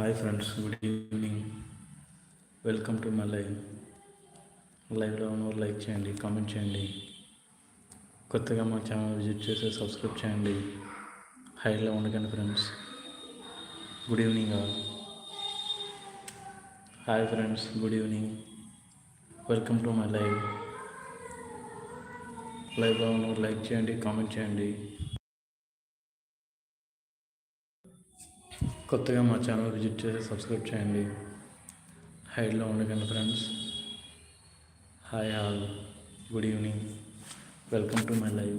Hi friends good evening welcome to my live లైవ్లో ఉన్న like చేయండి కామెంట్ చేయండి. కొత్తగా మా ఛానల్ విజిట్ చేసి సబ్స్క్రైబ్ చేయండి. హైలో ఉండకండి friends good evening all hi friends good evening welcome to my live లైవ్లో ఉన్న లైక్ చేయండి కామెంట్ చేయండి. కొత్తగా మా ఛానల్ విజిట్ చేసి సబ్స్క్రైబ్ చేయండి. హైడ్లో ఉండకండి friends. Hi all good evening welcome to my live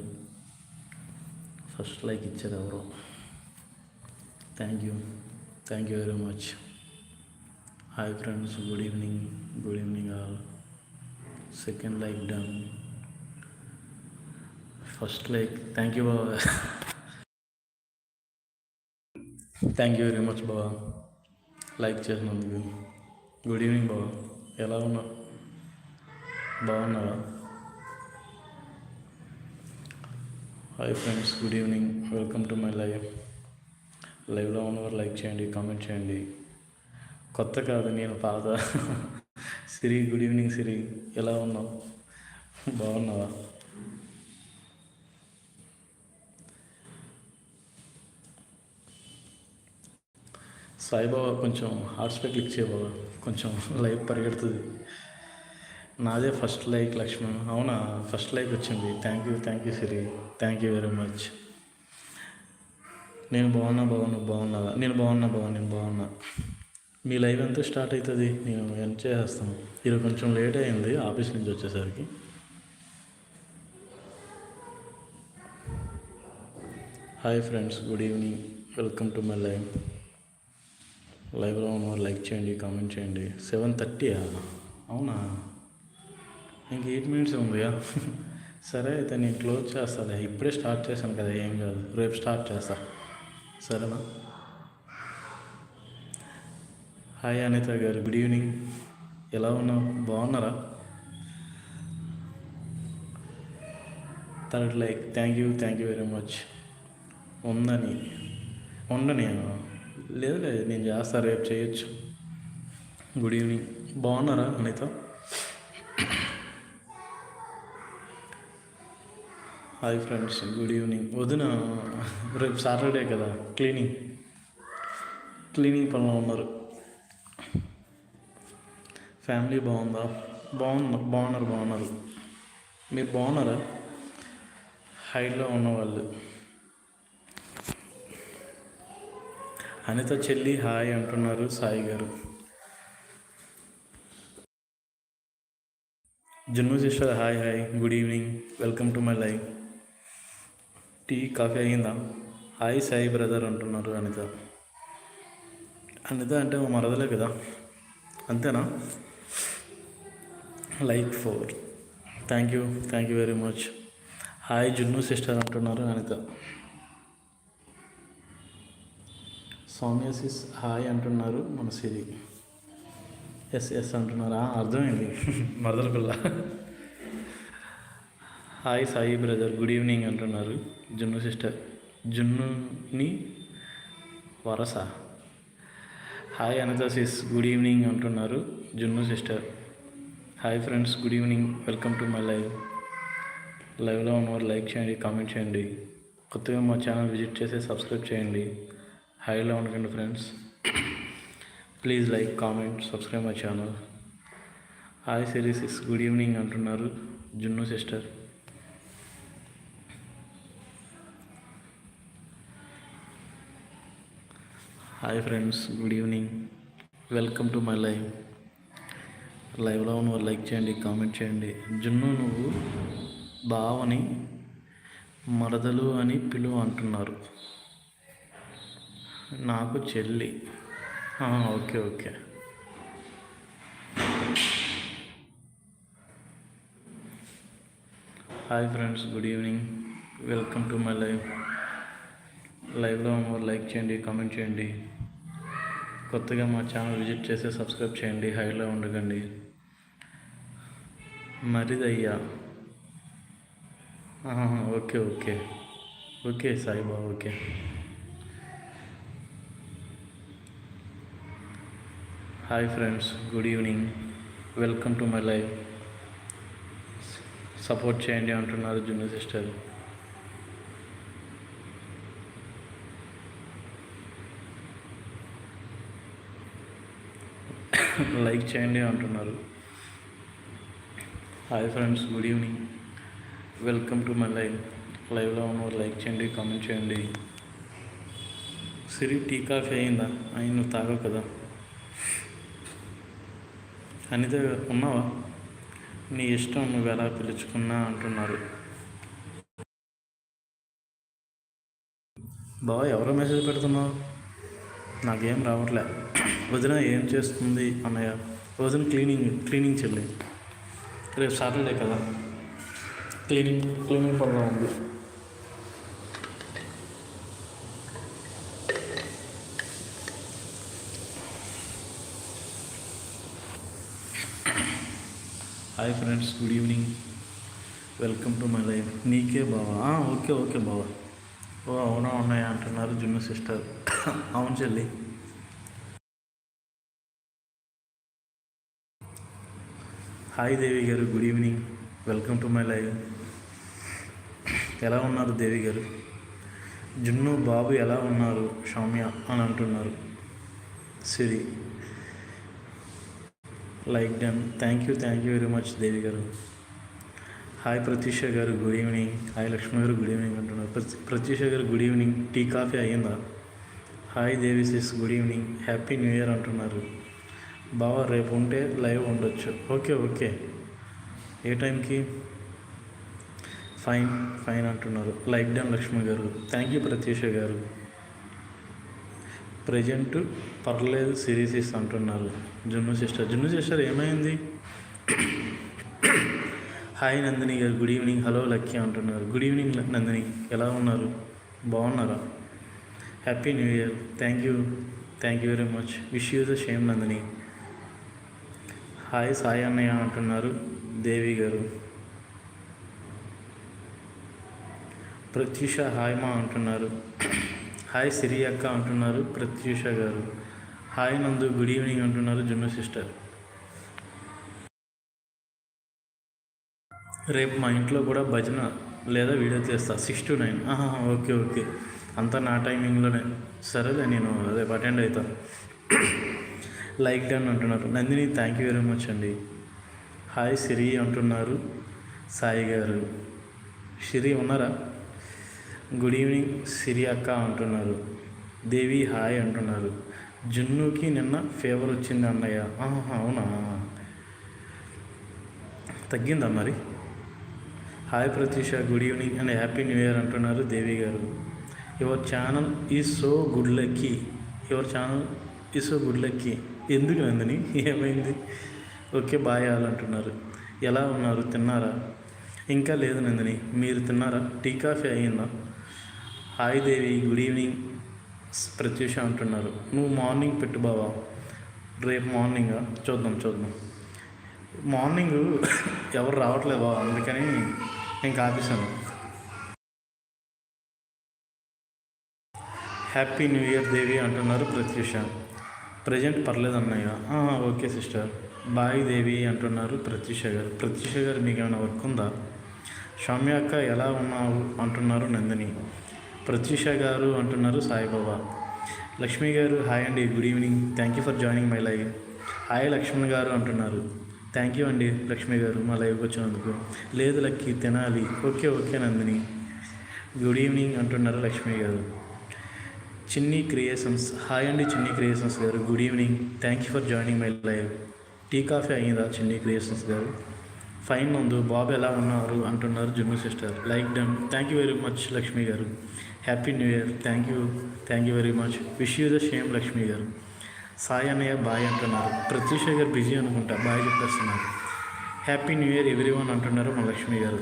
first like ఇచ్చారు ఎవరు thank you thank you very much hi friends good evening good evening all second like done first like thank you Baba thank you very much బాబా like చేసినందుకు. Good evening బాబా ఎలా ఉన్నావు? బాగున్నావా? Hi friends good evening welcome to my live లైవ్లో ఉన్నవారు like చేయండి comment చేయండి. కొత్త కాదు నేను పాత. సిరి గుడ్ ఈవినింగ్ సిరి ఎలా ఉన్నావు? బాగున్నావా? సాయిబాబా కొంచెం హార్ట్స్పై క్లిక్ చేయబాబా కొంచెం లైఫ్ పరిగెడుతుంది. నాదే ఫస్ట్ లైక్ లక్ష్మణ్ అవునా? ఫస్ట్ లైక్ వచ్చింది. Thank you thank you Siri. Thank you very much. నేను బాగున్నా బాగున్నా బాగున్నా నేను బాగున్నా బాగున్నా నేను బాగున్నా. మీ లైవ్ ఎంత స్టార్ట్ అవుతుంది నేను ఎంత చేస్తాను ఈరోజు కొంచెం లేట్ అయింది ఆఫీస్ నుంచి వచ్చేసరికి. Hi friends good evening. Welcome to my live. లైవ్లో ఉన్నవారు లైక్ చేయండి కామెంట్ చేయండి. సెవెన్ థర్టీయా అవునా? ఇంక ఎయిట్ మినిట్స్ ఉందిగా? సరే అయితే నేను క్లోజ్ చేస్తాను ఇప్పుడే స్టార్ట్ చేశాను కదా ఏం కాదు. రేపు స్టార్ట్ చేస్తా. సరేనా? హాయ్ అనిత గారు గుడ్ ఈవినింగ్. ఎలా ఉన్నావు? బాగున్నారా? Third like. Thank you thank you very much. ఉందని. ఉండని లేదు లేదు నేను చేస్తా రేపు చేయొచ్చు. గుడ్ ఈవినింగ్ బాగున్నారా Anitha hi friends good evening వదిన రేపు సాటర్డే కదా క్లీనింగ్ క్లీనింగ్ పనిలో ఉన్నారు. ఫ్యామిలీ బాగుందా? బాగున్నారు బాగున్నారు బాగున్నారు. మీరు బాగున్నారా? హైట్లో ఉన్నవాళ్ళు. అనిత చెల్లి హాయ్ అంటున్నారు Sai garu. Junnu sister hi hi good evening welcome to my live tea coffee అయ్యిందా? హాయ్ సాయి బ్రదర్ అంటున్నారు అనిత. అనిత అంటే మా మరదలే కదా? అంతేనా? Like four. Thank you thank you very much. Hi Junnu sister అంటున్నారు అనిత. సౌమ్యసిస్ హాయ్ అంటున్నారు మన సిరి ఎస్ ఎస్ అంటున్నారా? అర్థమైంది. మరదల పిల్ల. Hi Sai brother good evening అంటున్నారు. జున్ను సిస్టర్. జున్నుని వరస. Hi Anitha sis good evening అంటున్నారు. Junnu sister. Hi friends good evening. Welcome to my live. లైవ్లో ఉన్నవారు లైక్ చేయండి కామెంట్ చేయండి. కొత్తగా మా ఛానల్ విజిట్ చేసి సబ్స్క్రైబ్ చేయండి. హైలో ఉండకండి friends. Please like comment subscribe my channel hi series good evening అంటున్నారు Junnu sister. Hi friends good evening welcome to my live లైవ్లో ఉన్న లైక్ చేయండి కామెంట్ చేయండి. జున్ను నువ్వు బావని మరదలు అని పిలువ అంటున్నారు. నాకు చెల్లి. Okay okay. Hi friends good evening. Welcome to my live. లైవ్లో లైక్ చేయండి కామెంట్ చేయండి. కొత్తగా మా ఛానల్ విజిట్ చేసి సబ్స్క్రైబ్ చేయండి హైలో ఉండకండి. మరిదయ్యా. Okay okay. Okay సాయిబా okay. Hi friends good evening. Welcome to my life. Support చేయండి అంటున్నారు జున్ను సిస్టర్. లైక్ చేయండి అంటున్నారు. Hi friends good evening. Welcome to my live లైవ్లో ఉన్నవారు లైక్ చేయండి కామెంట్ చేయండి. సిరి టీ కాఫీ అయిందా? అయిన నువ్వు తాగవు కదా. అనిత ఉన్నావా నీ ఇష్టం నువ్వు ఎలా పిలుచుకున్నా అంటున్నారు. బావ ఎవరో మెసేజ్ పెడుతున్నావు నాకేం రావట్లే. వదిన ఏం చేస్తుంది? అన్నయ్య. వదిన క్లీనింగ్ క్లీనింగ్ చెల్లి. రేపు సాటర్డే కదా. క్లీనింగ్ క్లీనింగ్ పనిలో ఉంది. Hi friends good evening welcome to my life నీకే బావా? ఓకే ఓకే బావా. ఓ అవునా ఉన్నాయా అంటున్నారు జున్ను సిస్టర్. అవును చెల్లి. Hi Devi garu good evening welcome to my live ఎలా ఉన్నారు దేవి గారు? జున్ను బాబు ఎలా ఉన్నారు? సౌమ్య అని అంటున్నారు. Siri. Like done thank you thank you very much Devi garu. Hi Prathyusha గారు గుడ్ ఈవినింగ్. హాయ్ లక్ష్మి గారు గుడ్ ఈవినింగ్ అంటున్నారు. Prathyusha garu good evening. Tea coffee అయ్యిందా? Hi Devi sis good evening. Happy new year అంటున్నారు. బావా రేపు ఉంటే live ఉండొచ్చు. Okay okay. ఏ టైంకి? ఫైన్ ఫైన్ అంటున్నారు. Like done Lakshmi garu. Thank you Pratyusha గారు. ప్రజెంట్ పర్లేదు సిరీసెస్ అంటున్నారు జున్ను సిస్టర్ జున్ను సిస్టర్ ఏమైంది? Hi Nandini garu good evening hello lucky అంటున్నారు. Good evening Nandini. ఎలా ఉన్నారు? బాగున్నారా? Happy new year thank you thank you very much wish you the same Nandini. Hi Sai అన్నయ్య అంటున్నారు. దేవి గారు. ప్రత్యూష హాయ్ మా అంటున్నారు. హాయ్ సిరి అక్క అంటున్నారు ప్రత్యూష గారు. హాయ్ నందు గుడ్ ఈవినింగ్ అంటున్నారు జున్ను సిస్టర్. రేపు మా ఇంట్లో కూడా భజన లేదా వీడియో చేస్తా. Six to nine. Okay okay. అంతా నా టైమింగ్లోనే. సరేలే నేను రేపు అటెండ్ అవుతాను లైక్ డన్ అంటున్నారు. Nandini thank you very much అండి. హాయ్ సిరి అంటున్నారు సాయి గారు. సిరి ఉన్నారా? గుడ్ ఈవినింగ్ సిరి అక్క అంటున్నారు. దేవి హాయ్ అంటున్నారు. జున్నుకి నిన్న ఫీవర్ వచ్చింది అన్నయ్య. ఆహా, అవునా? తగ్గిందా మరి? Hi Pratheesha good evening and happy new year అంటున్నారు Devi garu. Your channel is so good lucky. Your channel is so good lucky. ఎందుకు నందని? ఏమైంది? ఓకే బాయ్ అంటున్నారు. ఎలా ఉన్నారు? తిన్నారా? ఇంకా లేదు నందిని. మీరు తిన్నారా? టీ కాఫీ అయ్యిందా? Hi Devi good evening. Prathyusha అంటున్నారు. నువ్వు మార్నింగ్ పెట్టు బావా. రేపు మార్నింగ్? చూద్దాం చూద్దాం. మార్నింగ్ ఎవరు రావట్లేదు? బావా అందుకని నేను కాపేశాను హ్యాపీ న్యూ ఇయర్ దేవి అంటున్నారు ప్రత్యూష. ప్రజెంట్ పర్లేదు అన్నయ్య. Okay sister. బాయ్ దేవి అంటున్నారు ప్రత్యూష గారు. ప్రత్యూష గారు మీకు ఏమైనా వర్క్ ఉందా? సౌమ్య అక్క ఎలా ఉన్నావు? అంటున్నారు నందిని. ప్రత్యూష గారు అంటున్నారు సాయిబాబా. లక్ష్మి గారు హాయ్ అండి good evening. Thank you for joining my live hi Lakshman garu అంటున్నారు. థ్యాంక్ యూ అండి లక్ష్మి గారు మా లైవ్కి వచ్చినందుకు. లేదు లక్కి తినాలి. Okay okay Nandini. Good evening అంటున్నారు లక్ష్మి గారు. చిన్ని క్రియేషన్స్ హాయ్ అండి Chinni creations garu. Good evening thank you for joining my live tea coffee అయ్యిందా చిన్ని క్రియేషన్స్ గారు? ఫైన్ నందు. బాబు ఎలా ఉన్నారు? అంటున్నారు Junnu sister. Like done thank you very much Lakshmi garu. Happy new year thank you thank you very much wish you the same Lakshmi garu. Sai అన్నయ్య bye అంటున్నారు. ప్రత్యూష గారు busy అనుకుంటా. బాయ్ చెప్పేస్తున్నారు. Happy new year everyone అంటున్నారు మా లక్ష్మి గారు.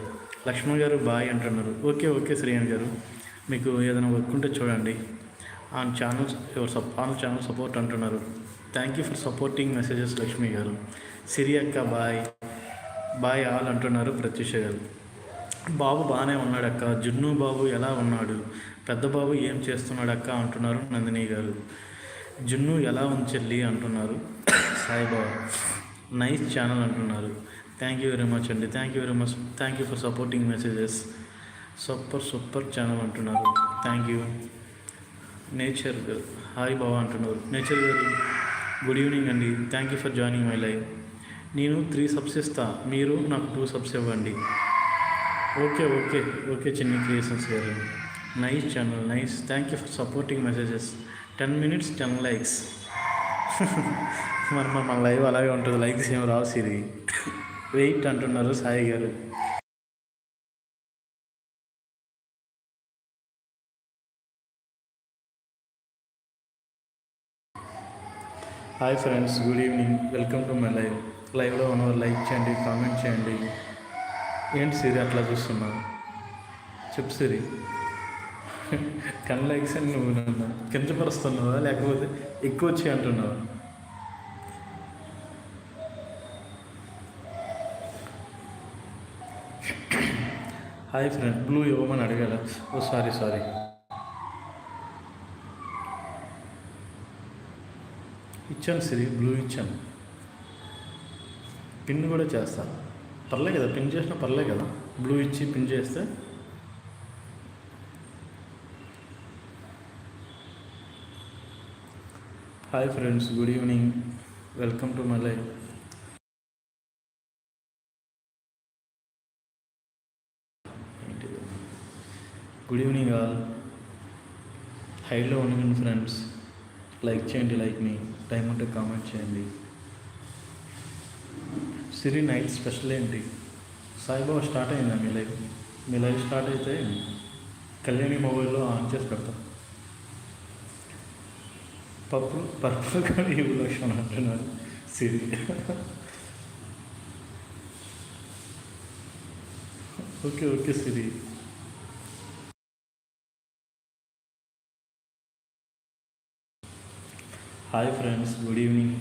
లక్ష్మి గారు bye అంటున్నారు. ఓకే ఓకే శ్రేయన్ గారు. మీకు ఏదైనా వర్క్ ఉంటే చూడండి. On channel your sup on channel support అంటున్నారు. Thank you for supporting messages Lakshmi garu. Siri అక్క బాయ్ బాయ్ ఆల్ అంటున్నారు ప్రత్యూష గారు. బాబు బాగానే ఉన్నాడక్క. జున్ను బాబు ఎలా ఉన్నాడు? పెద్ద బాబు ఏం చేస్తున్నాడక్క? అంటున్నారు నందిని గారు. జున్ను ఎలా ఉంది చెల్లి? అంటున్నారు సాయిబాబా. నైస్ ఛానల్ అంటున్నారు. థ్యాంక్ యూ వెరీ మచ్ అండి. Thank you very much. Thank you for supporting messages. Super super channel అంటున్నారు. Thank you. నేచర్ హాయ్ బాబా అంటున్నారు. నేచర్ గారు గుడ్ ఈవినింగ్ అండి. Thank you for joining my life. నేను three subs ఇస్తా. మీరు నాకు two subs ఇవ్వండి. Okay okay okay Chinni creations garu nice channel nice thank you for supporting messages ten minutes ten likes మరి మన live అలాగే ఉంటుంది. లైక్స్ ఏం రావు సిరి. వెయిట్ అంటున్నారు Sai garu. Hi friends good evening welcome to my live లైవ్లో ఉన్నవారు like చేయండి comment చేయండి. ఏంటి సిరి అట్లా చూస్తున్నావు? చెప్పు సిరి. టెన్ ఎక్సన్ నువ్వు నన్ను కించపరుస్తున్నావా లేకపోతే ఎక్కువ వచ్చి అంటున్నావా? హాయ్ ఫ్రెండ్ బ్లూ ఇవ్వమని అడగాల. Oh sorry sorry. ఇచ్చాను సిరి బ్లూ ఇచ్చాను. పిన్ కూడా చేస్తాను పర్లే కదా పిన్ చేసినా పర్లే కదా. బ్లూ ఇచ్చి పిన్ చేస్తే. Hi friends good evening welcome to my life good evening all హైలో ఉండండి ఫ్రెండ్స్ లైక్ చేయండి లైక్ మీ టైం ఉంటే కామెంట్ చేయండి. సిరి నైట్ స్పెషల్ ఏంటి? సాయిబాబా స్టార్ట్ అయిందా మీ లైఫ్? మీ లైఫ్ స్టార్ట్ అయితే కళ్యాణి మొబైల్లో ఆన్ చేసి పెడతాం. పప్పు పర్పుల్ కానీ లక్షణం అంటున్నారు Siri. Okay okay Siri. Hi friends good evening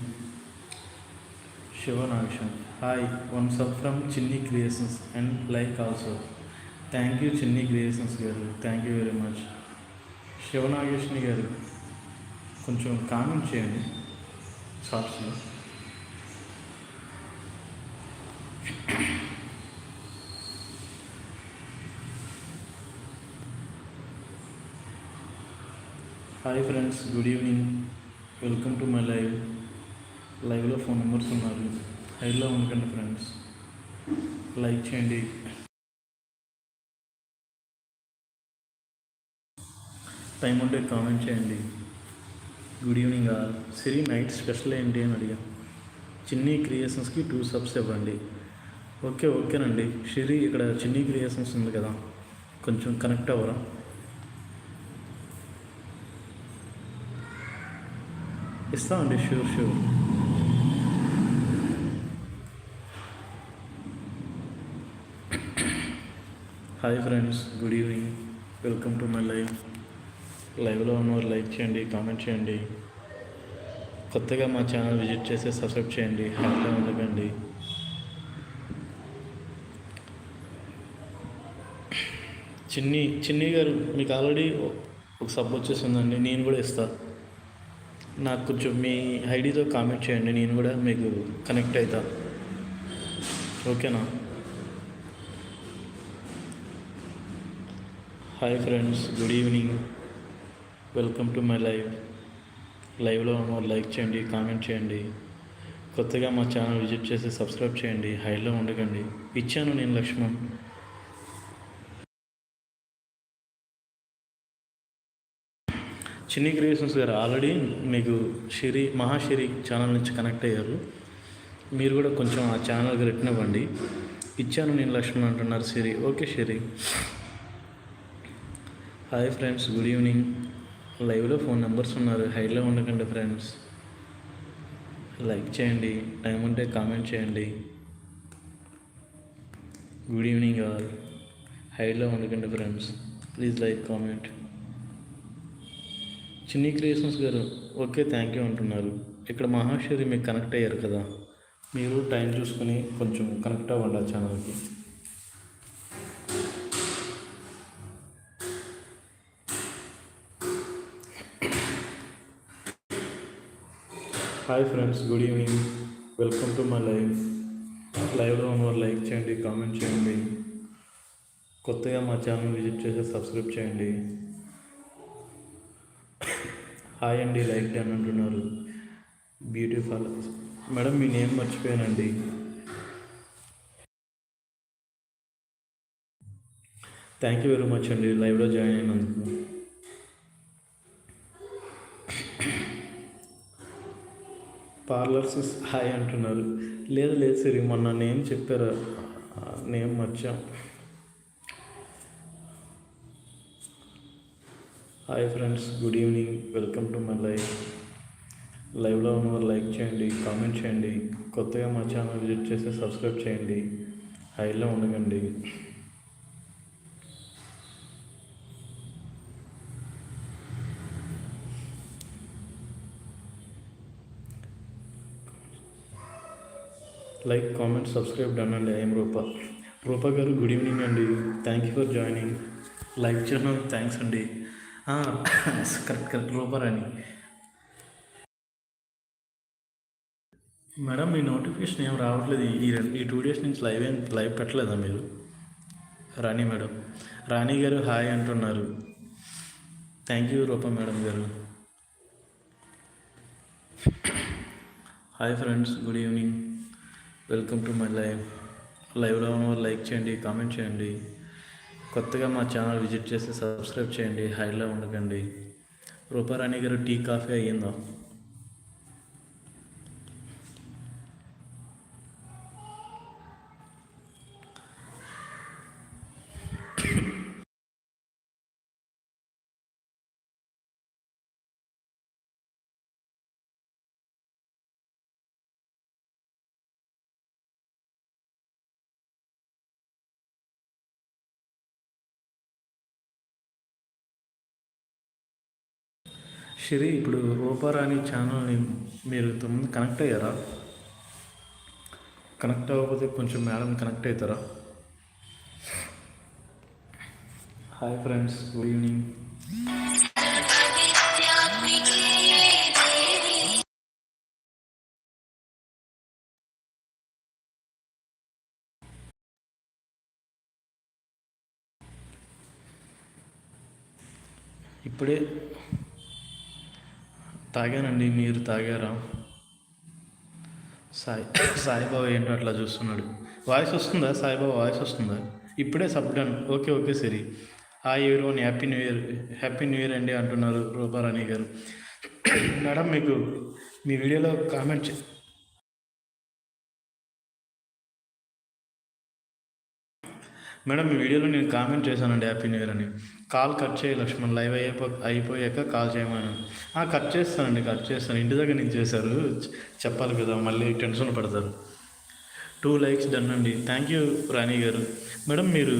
Sivanagesam hi once up from Chinni creations and like also thank you Chinni creations garu. Thank you very much శివనాగేష్ని గారు కొంచెం కామెంట్ చేయండి. షార్ట్స్లో hi friends good evening welcome to my live లైవ్లో phone numbers ఉన్నారు. హైలో ఉండకండి friends. Like చేయండి. Time ఉంటే కామెంట్ చేయండి. Good evening all Siri night special ఏంటి అని అడిగా. చిన్ని క్రియేషన్స్కి టూ సబ్స్ ఇవ్వండి. ఓకే ఓకేనండి. షిరి ఇక్కడ చిన్ని క్రియేషన్స్ ఉంది కదా. కొంచెం కనెక్ట్ అవ్వరా? ఇస్తామండి sure sure hi friends good evening welcome to my live లైవ్లో ఉన్నవారు లైక్ చేయండి కామెంట్ చేయండి. కొత్తగా మా ఛానల్ విజిట్ చేసి సబ్స్క్రైబ్ చేయండి హ్యాపీగా ఉండకండి చిన్ని చిన్ని గారు మీకు ఆల్రెడీ ఒక సబ్ వచ్చేసిందండి నేను కూడా ఇస్తాను నాకు కొంచెం మీ ఐడితో కామెంట్ చేయండి నేను కూడా మీకు కనెక్ట్ అవుతా ఓకేనా hi friends good evening welcome to my live లైవ్లో లైక్ చేయండి కామెంట్ చేయండి. కొత్తగా మా ఛానల్ విజిట్ చేసి సబ్స్క్రైబ్ చేయండి హైలో ఉండకండి. ఇచ్చాను నేను లక్ష్మణ్. చిన్ని క్రియేషన్స్ గారు ఆల్రెడీ మీకు షిరి మహాషిరి ఛానల్ నుంచి కనెక్ట్ అయ్యారు. మీరు కూడా కొంచెం ఆ ఛానల్కి రిటర్న్ ఇవ్వండి ఇచ్చాను నేను లక్ష్మణ్ అంటున్నారు Siri. Okay Shiri hi friends good evening లైవ్లో ఫోన్ నెంబర్స్ ఉన్నారు. హైడ్లో ఉండకండి ఫ్రెండ్స్ లైక్ చేయండి. టైం ఉంటే కామెంట్ చేయండి. గుడ్ ఈవినింగ్ ఆల్ హైడ్లో ఉండకండి friends please like comment Chinni creations garu okay thank you అంటున్నారు. ఇక్కడ మహాశ్వరి మీకు కనెక్ట్ అయ్యారు కదా. మీరు టైం చూసుకుని కొంచెం కనెక్ట్ అవ్వండి ఆ ఛానల్కి hi friends good evening welcome to my live లైవ్లో ఉన్నవారు లైక్ చేయండి కామెంట్ చేయండి. కొత్తగా మా ఛానల్ విజిట్ చేసి సబ్స్క్రైబ్ చేయండి. హాయ్ అండి లైక్ డన్ అంటున్నారు. బ్యూటిఫుల్ మేడం మీ నేమ్ మర్చిపోయానండి. థ్యాంక్ యూ వెరీ మచ్ అండి లైవ్లో జాయిన్ అయినందుకు. పార్లర్స్ హాయ్ అంటున్నారు. లేదు లేదు సరే మొన్న నేమ్ చెప్పారు? Name మర్చాం. Hi friends good evening. Welcome to my live లైవ్లో ఉన్నవారు లైక్ చేయండి కామెంట్ చేయండి. కొత్తగా మా ఛానల్ విజిట్ చేసి సబ్స్క్రైబ్ చేయండి. హైలో ఉండకండి. లైక్ కామెంట్ సబ్స్క్రైబ్ డన్ అండి. ఐఎమ్ రూప. రూపా గారు గుడ్ ఈవినింగ్ అండి. Thank you for joining like చేయడం థ్యాంక్స్ అండి. Correct correct Rupa Rani. Madam మీ నోటిఫికేషన్ ఏం రావట్లేదు. ఈ ఈ టూ డేస్ నుంచి లైవ్ ఏం లైవ్ పెట్టలేదా మీరు? రాణి మేడం. రాణి గారు హాయ్ అంటున్నారు. థ్యాంక్ యూ రూప మేడం గారు. Hi friends good evening welcome to my live లైవ్లో ఉన్న లైక్ చేయండి కామెంట్ చేయండి. కొత్తగా మా ఛానల్ విజిట్ చేసి సబ్స్క్రైబ్ చేయండి హైలో ఉండకండి. రూపారాణి గారు టీ కాఫీ అయ్యిందా? షిరి ఇప్పుడు రూపారాణి ఛానల్ని మీరు తొమ్మిది కనెక్ట్ అయ్యారా? కనెక్ట్ అవ్వకపోతే కొంచెం మేడం కనెక్ట్ అవుతారా? హాయ్ ఫ్రెండ్స్ గుడ్ ఈవినింగ్ ఇప్పుడే తాగానండి మీరు తాగారా? సాయి సాయిబాబా ఏంటో అట్లా చూస్తున్నాడు. వాయిస్ వస్తుందా? సాయిబాబా వాయిస్ వస్తుందా? ఇప్పుడే సబ్డన్ ఓకే ఓకే సరి. Year one happy new year happy new year అండి అంటున్నారు రూపారాణి గారు. మేడం మీకు మీ వీడియోలో కామెంట్ మేడం మీ వీడియోలో నేను కామెంట్ చేశానండి హ్యాపీ న్యూ ఇయర్ అని. కాల్ కట్ చేయి లక్ష్మణ్ లైవ్ అయిపో అయిపోయాక కాల్ చేయమని కట్ చేస్తానండి కట్ చేస్తాను. ఇంటి దగ్గర నుంచి చేశారు. చెప్పాలి కదా మళ్ళీ టెన్షన్ పడతారు. టూ లైక్స్ డన్ అండి. థ్యాంక్ యూ రాణి గారు. మేడం మీరు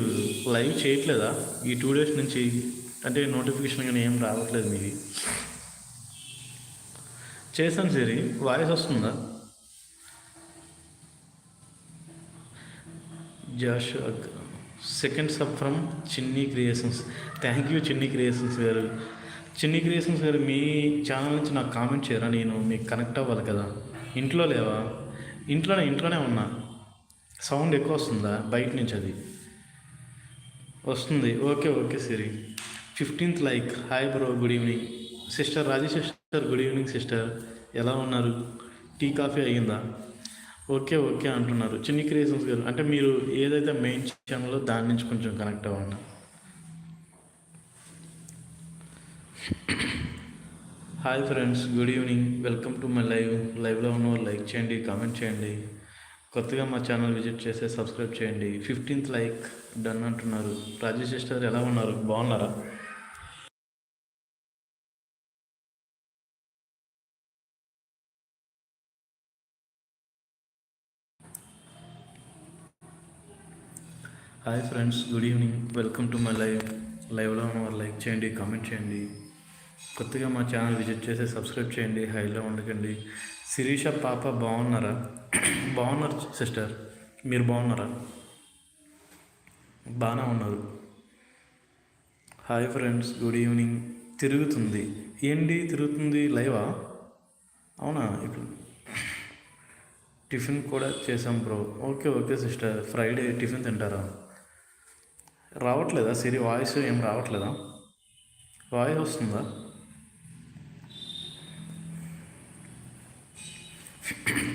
లైవ్ చేయట్లేదా? ఈ టూ డేస్ నుంచి అంటే నోటిఫికేషన్ కానీ ఏం రావట్లేదు మీది. చేశాను సరి వాయిస్ వస్తుందా? Josh second sub from Chinni creations. Thank you Chinni creations గారు. చిన్ని క్రియేషన్స్ గారు మీ ఛానల్ నుంచి నాకు కామెంట్ చేయరా? నేను మీకు కనెక్ట్ అవ్వాలి కదా. ఇంట్లో లేవా? ఇంట్లోనే ఇంట్లోనే ఉన్నా. సౌండ్ ఎక్కువ వస్తుందా? బయట నుంచి అది. వస్తుంది. ఓకే ఓకే సరి. Fifteenth like hi bro good evening sister Raji sister good evening sister ఎలా ఉన్నారు? టీ కాఫీ అయ్యిందా? ఓకే ఓకే అంటున్నారు. చిన్ని క్రియేషన్స్ గారు అంటే మీరు ఏదైతే మెయిన్ విషయంలో దాని నుంచి కొంచెం కనెక్ట్ అవ్వండి. Hi friends good evening. Welcome to my live. లైవ్లో ఉన్నవారు లైక్ చేయండి కామెంట్ చేయండి. కొత్తగా మా ఛానల్ విజిట్ చేస్తే సబ్స్క్రైబ్ చేయండి. ఫిఫ్టీన్త్ లైక్ డన్ అంటున్నారు. రాజేష్ సిస్టర్ ఎలా ఉన్నారు? బాగున్నారా? Hi friends good evening welcome to my live లైవ్లో ఉన్నవారు లైక్ చేయండి కామెంట్ చేయండి. కొత్తగా మా ఛానల్ విజిట్ చేసి సబ్స్క్రైబ్ చేయండి హైలో ఉండకండి. శిరీష పాప బాగున్నారా? బాగున్నారు సిస్టర్ మీరు బాగున్నారా? బాగానే ఉన్నారు. హాయ్ ఫ్రెండ్స్ గుడ్ ఈవినింగ్ తిరుగుతుంది. ఏంటి తిరుగుతుంది? లైవా అవునా? ఇప్పుడు టిఫిన్ కూడా చేసాం bro okay okay sister Friday tiffin తింటారా? రావట్లేదా? సిరి వాయిస్ ఏం రావట్లేదా? వాయిస్ వస్తుందా?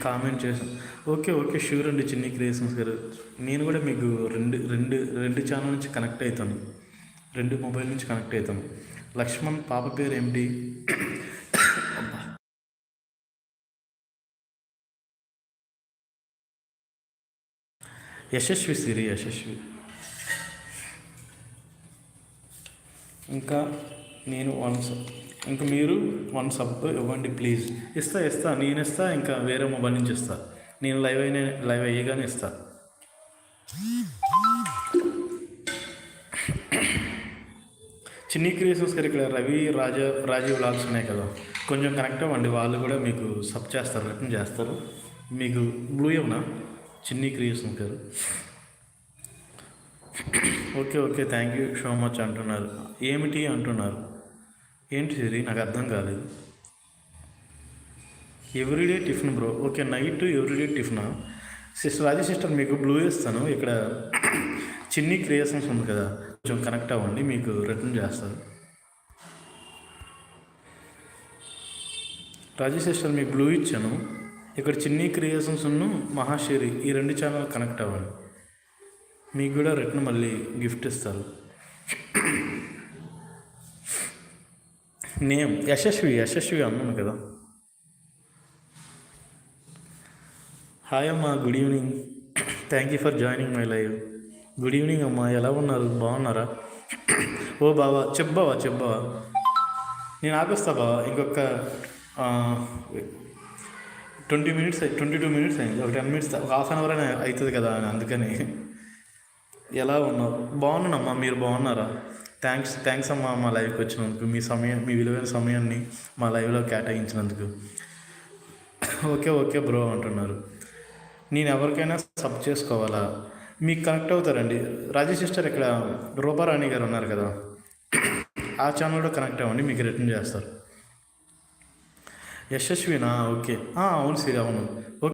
కామెంట్ చేసాం ఓకే ఓకే షూర్ అండి చిన్ని క్రియేషన్స్ గారు. నేను కూడా మీకు రెండు రెండు రెండు ఛానల్ నుంచి కనెక్ట్ అవుతాను రెండు మొబైల్ నుంచి కనెక్ట్ అవుతాను లక్ష్మణ్ పాప పేరు ఏమిటి? యశస్వి సిరి యశస్వి. ఇంకా నేను వన్ సబ్ ఇంకా మీరు వన్ సబ్ ఇవ్వండి ప్లీజ్ ఇస్తా ఇస్తా. నేను ఇస్తా ఇంకా వేరే మొబైల్ నుంచి ఇస్తా. నేను లైవ్ అయిన లైవ్ అయ్యేగానే ఇస్తా. చిన్ని క్రియేషన్స్ ఇక్కడ రవి రాజా రాజీవ్ లాల్స్ ఉన్నాయి కదా. కొంచెం కనెక్ట్ అవ్వండి వాళ్ళు కూడా మీకు సబ్ చేస్తారు రిటర్న్ చేస్తారు. మీకు బ్లూ ఏమన్నా చిన్ని క్రియేషన్స్ గారు. Okay okay thank you so much అంటున్నారు. ఏమిటి అంటున్నారు? ఏంటి సిరి నాకు అర్థం కాలేదు. Everyday tiffin bro okay night everyday టిఫినా sister Raji sister మీకు బ్లూ ఇస్తాను ఇక్కడ చిన్ని క్రియేషన్స్ ఉంది కదా. కొంచెం కనెక్ట్ అవ్వండి మీకు రిటర్న్ చేస్తారు రాజీ సిస్టర్ మీకు బ్లూ ఇచ్చాను. ఇక్కడ చిన్ని క్రియేషన్స్ ఉన్న మహాశేరి ఈ రెండు ఛానల్ కనెక్ట్ అవ్వండి. మీకు కూడా రిటర్న్ మళ్ళీ గిఫ్ట్ ఇస్తారు. నేమ్ యశస్వి యశస్వి అన్నాను కదా. హాయ్ అమ్మా good evening. Thank you for joining my live good evening అమ్మా ఎలా ఉన్నారు? బాగున్నారా? ఓ బావా చెప్పావా చెప్పావా? నేను ఆపేస్తా బావా ఇంకొక twenty minutes twenty two minutes అయింది ఒక టెన్ మినిట్స్ ఒక హాఫ్ అన్ అవర్ అయినా అవుతుంది కదా అని అందుకని. ఎలా ఉన్నావు? బాగున్నానమ్మా మీరు బాగున్నారా? థ్యాంక్స్ థ్యాంక్స్ అమ్మా మా లైవ్కి వచ్చినందుకు మీ సమయం మీ విలువైన సమయాన్ని మా లైవ్లో కేటాయించినందుకు. ఓకే ఓకే బ్రో అంటున్నారు. నేను ఎవరికైనా సబ్ చేసుకోవాలా? మీకు కనెక్ట్ అవుతారండి. రాజేష్ సిస్టర్ ఇక్కడ రూపారాణి గారు ఉన్నారు కదా. ఆ ఛానల్లో కనెక్ట్ అవ్వండి మీకు రిటర్న్ చేస్తారు. యశస్వినా? ఓకే. అవును సిరి అవును ఓకే